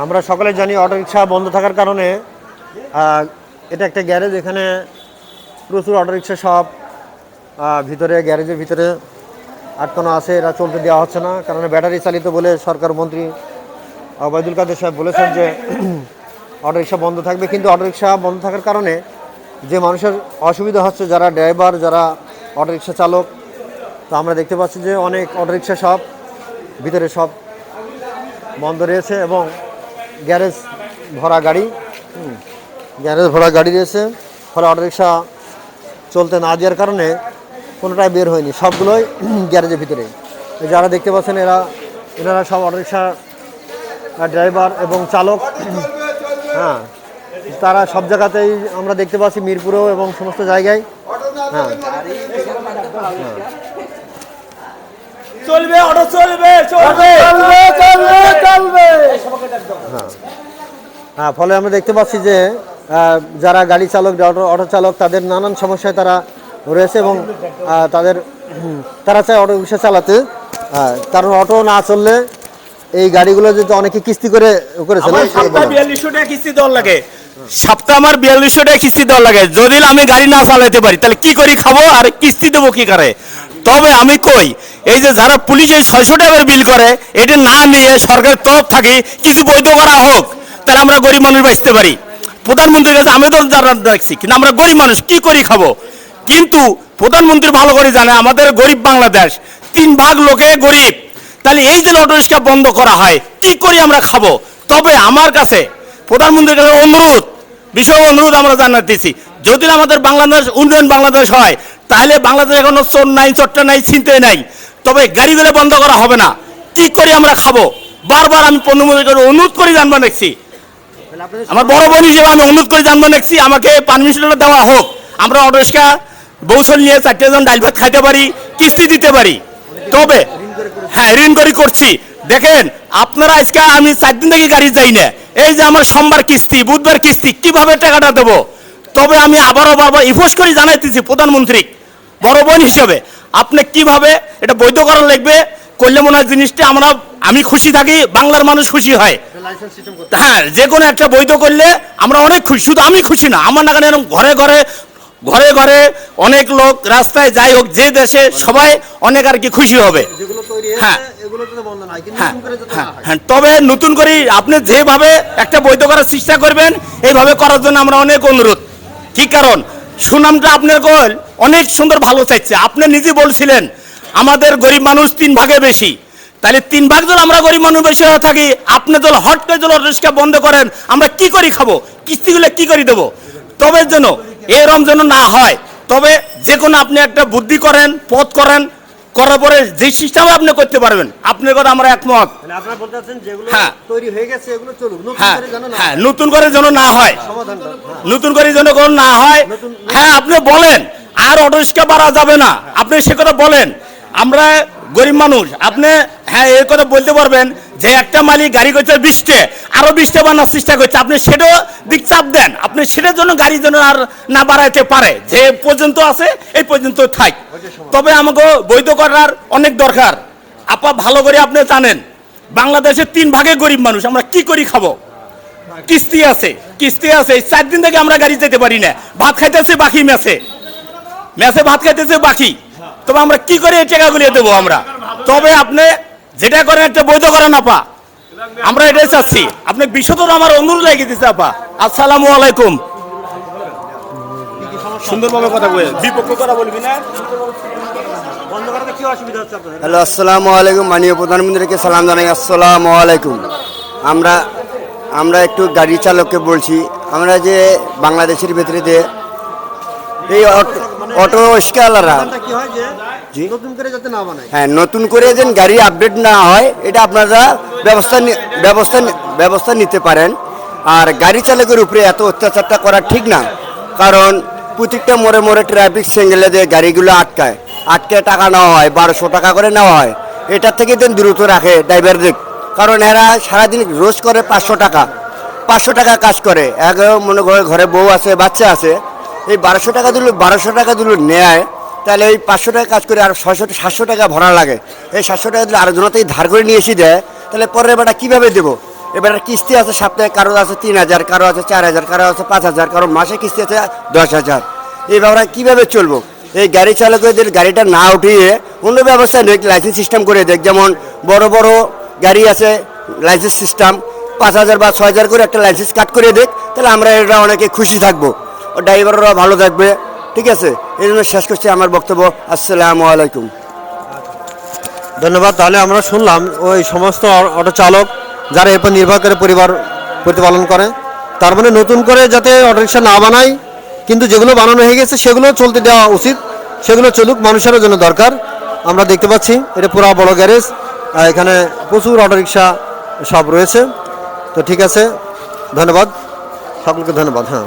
আমরা সকলে জানি অটোরিকশা বন্ধ থাকার কারণে এটা একটা গ্যারেজ, এখানে প্রচুর অটোরিকশা সব ভিতরে, গ্যারেজের ভিতরে আটকানো আছে, এরা চলতে দেওয়া হচ্ছে না। কারণ ব্যাটারি চালিত বলে সরকার মন্ত্রী অবায়দুল কাদের সাহেব বলেছেন যে অটোরিকশা বন্ধ থাকবে। কিন্তু অটোরিকশা বন্ধ থাকার কারণে যে মানুষের অসুবিধা হচ্ছে, যারা ড্রাইভার, যারা অটোরিকশা চালক, তো আমরা দেখতে পাচ্ছি যে অনেক অটোরিকশা সব ভিতরে সব বন্ধ রয়েছে এবং গ্যারেজ ভরা গাড়ি গ্যারেজ ভরা গাড়ি রয়েছে। ফলে অটোরিকশা চলতে না দেওয়ার কারণে কোনোটাই বের হয়নি, সবগুলোই গ্যারেজের ভিতরে যারা দেখতে পাচ্ছেন, এরা, এনারা সব অটোরিকশা ড্রাইভার এবং চালক। হ্যাঁ তারা সব জায়গাতেই আমরা দেখতে পাচ্ছি, মিরপুরেও এবং সমস্ত জায়গায়। হ্যাঁ। চলবে অটো চলবে চলবে। চলবে চলবে চলবে। হ্যাঁ। ফলে আমরা দেখতে পাচ্ছি যে যারা গাড়ি চালক অটো চালক তাদের নানান সমস্যায় তারা রয়েছে এবং তাদের তারা চায় অটো রিক্সা চালাতে। কারণ অটো না চললে এই গাড়িগুলো যদি অনেকে কিস্তি করে করেছে বিয়াল্লিশশো টাকা কিস্তি দেওয়ার লাগে। সপ্তাহে আমার বিয়াল্লিশশো টাকা কিস্তি দেওয়ার লাগে। যদি আমি গাড়ি না চালাতে পারি তাহলে কি করি খাব? আর কিস্তি দেবো কি করে? তবে আমি কই, এই যে যারা পুলিশে ছয়শো টাকার বিল করে, এটা না নিয়ে সরকারের তরফ থাকি কিছু বৈধ করা হোক, তাহলে আমরা গরিব মানুষ বাঁচতে পারি। প্রধানমন্ত্রীর কাছে যারা দেখছি কিন্তু আমরা গরিব মানুষ, কি করি খাব? কিন্তু প্রধানমন্ত্রী ভালো করে জানে, আমাদের গরিব বাংলাদেশ, তিন ভাগ লোকে গরিব। তাহলে এই যে অটো রিক্সা বন্ধ করা হয়, কি করি আমরা খাব? তবে আমার কাছে প্রধানমন্ত্রীর কাছে অনুরোধ বিষয় অনুরোধ আমরা জানাতেছি, যদি আমাদের বাংলাদেশ, উন্নয়ন বাংলাদেশ হয় তাহলে বাংলাদেশ এখনও চোর নাই চট্টা নাই ছিনতে নাই। তবে গাড়ি গাড়িগুলো বন্ধ করা হবে না। কি করি আমরা খাব? বারবার আমি প্রধানমন্ত্রীকে অনুরোধ করে জানবা দেখছি আমার বড় বোন হিসেবে আমি অনুরোধ করে জানব দেখছি আমাকে পারমিশনটা দেওয়া হোক। আমরা অটো বৌসল নিয়ে চারটে জন ডাল ভাত খাইতে পারি, কিস্তি দিতে পারি। তবে হ্যাঁ ঋণ করে করছি। দেখেন, আপনারা আজকে আমি চার দিন থেকে গাড়ি যাই না। এই যে আমার সোমবার কিস্তি, বুধবার কিস্তি, কীভাবে টাকাটা দেবো? তবে আমি আবারও বারবার ইফোস করে জানাইতেছি প্রধানমন্ত্রী। বড় বোন হিসেবে। আপনি কীভাবে এটা বৈধ করা লাগবে করলে মনে হয় জিনিসটা আমরা আমি খুশি থাকি বাংলার মানুষ খুশি হয়। হ্যাঁ যে কোনো একটা বৈধ করলে আমরা অনেক খুশি শুধু আমি খুশি না আমার নাগানে এরকম ঘরে ঘরে ঘরে ঘরে অনেক লোক রাস্তায় যাই হোক যে দেশে সবাই অনেক আর কি খুশি হবে। হ্যাঁ। হ্যাঁ হ্যাঁ হ্যাঁ। তবে নতুন করে আপনি যেভাবে একটা বৈধ করার চেষ্টা করবেন এইভাবে করার জন্য আমরা অনেক অনুরোধ। কি কারণ? সুনামটা আপনার কল অনেক সুন্দর ভালো চাইছে আপনি নিজে বলছিলেন আমাদের গরিব মানুষ তিন ভাগে বেশি তাহলে তিন ভাগ যদি আমরা গরিব মানুষ বেশি হয়ে থাকি আপনি যদি হট করে যদি রিক্সা বন্ধ করেন আমরা কি করি খাব কিস্তিগুলো কি করে দেবো তবে যেন এরম যেন না হয় তবে যে কোনো আপনি একটা বুদ্ধি করেন পথ করেন করার পরে যে সিস্টেমে আপনি করতে পারবেন আপনার কথা আমরা একমত হ্যাঁ। হয়ে নতুন হ্যাঁ করে যেন না। নতুন করে যেন না হয়। নতুন করে যেন না হয় হ্যাঁ আপনি বলেন আর অটো রিক্সা বাড়া যাবে না। আপনি সে কথা বলেন। আমরা গরিব মানুষ। আপনি হ্যাঁ এই কথা বলতে পারবেন যে একটা মালিক গাড়ি করছে বিশটে আরও বিশটে বানার চেষ্টা করছে। আপনি সেটাও দিক চাপ দেন। আপনি সেটার জন্য গাড়ি যেন আর না বাড়াইতে পারে। যে পর্যন্ত আছে, এই পর্যন্ত থাক। তবে আমাকে বৈধ করার অনেক দরকার। আপা, ভালো করে আপনি জানেন বাংলাদেশের তিন ভাগে গরিব মানুষ। আমরা কি করি খাব? কিস্তি আছে। কিস্তি আছে। চার দিন থেকে আমরা গাড়ি যেতে পারি না। ভাত খাইতেছে, বাকি মেসে। মেসে ভাত খাইতেছে বাকি। তবে আমরা কি করে এই টাকাগুলো দেবো আমরা? তবে আপনি যেটা করেন একটা বৈধ করেন আপা। আমরা এটাই চাচ্ছি। আপনি বিশদর আমার অনুরোধ লাগিয়ে দিচ্ছে আপা। আসসালামু আলাইকুম। সুন্দরভাবে কথা বলে বিপক্ষ কথা বলবি না। বন্ধ করাতে কি অসুবিধা হচ্ছে আপনাদের হ্যালো আসসালামু আলাইকুম। মাননীয় প্রধানমন্ত্রীকে সালাম জানাই। আসসালামু আলাইকুম। আমরা আমরা একটু গাড়ি চালককে বলছি। আমরা যে বাংলাদেশের ভিতরে যে এই অটো অটো রিক্সাওয়ালারা হয় যে জি। নতুন করে যাতে না বানায়? হ্যাঁ নতুন করে যেন গাড়ি আপডেট না হয় এটা আপনারা ব্যবস্থা ব্যবস্থা ব্যবস্থা নিতে পারেন। আর গাড়ি চালকের উপরে এত অত্যাচারটা করা ঠিক না। কারণ প্রত্যেকটা মোড়ে মোড়ে ট্রাফিক সিঙ্গেলে দিয়ে গাড়িগুলো আটকায়। আটকে টাকা নেওয়া হয় বারোশো টাকা করে নেওয়া হয়। এটার থেকে যেন দ্রুত রাখে ড্রাইভারদের কারণ এরা সারাদিন রোজ করে পাঁচশো টাকা। পাঁচশো টাকা কাজ করে। এক মনে করে ঘরে বউ আছে বাচ্চা আছে। এই বারোশো টাকা দিল, বারোশো টাকা দিল নেয়, তাহলে ওই পাঁচশো টাকা কাজ করে আর ছয়শো, সাতশো টাকা ভরা লাগে। এই সাতশো টাকা দিলে আরও জনতেই ধার করে নিয়ে এসে দেয়, তাহলে পরের বেটা কীভাবে দেবো? এবার কিস্তি আছে সপ্তাহে কারও আছে তিন হাজার কারও আছে চার হাজার কারও আছে পাঁচ হাজার কারও মাসে কিস্তি আছে দশ হাজার। এইভাবে আমরা কীভাবে চলবো? এই গাড়ি চালকদের গাড়িটা না উঠিয়ে অন্য ব্যবস্থা নেই লাইসেন্স সিস্টেম করে দেখ। যেমন বড় বড় গাড়ি আছে লাইসেন্স সিস্টেম পাঁচ হাজার বা ছয় হাজার করে একটা লাইসেন্স কাট করে দেখ, তাহলে আমরা এটা অনেকে খুশি থাকব। ড্রাইভাররা ভালো থাকবে। ঠিক আছে? এই জন্য শেষ করছি আমার বক্তব্য। আসসালামু আলাইকুম। ধন্যবাদ। তাহলে আমরা শুনলাম ওই সমস্ত অটো চালক যারা এরপর নির্ভর করে পরিবার প্রতিপালন করে, তার মানে নতুন করে যাতে অটোরিকশা না বানায়, কিন্তু যেগুলো বানানো হয়ে গেছে সেগুলো চলতে দেওয়া উচিত, সেগুলো চলুক, মানুষেরও জন্য দরকার। আমরা দেখতে পাচ্ছি এটা পুরো বড় গ্যারেজ এখানে প্রচুর অটোরিকশা সব রয়েছে। তো ঠিক আছে, ধন্যবাদ। সকলকে ধন্যবাদ হ্যাঁ।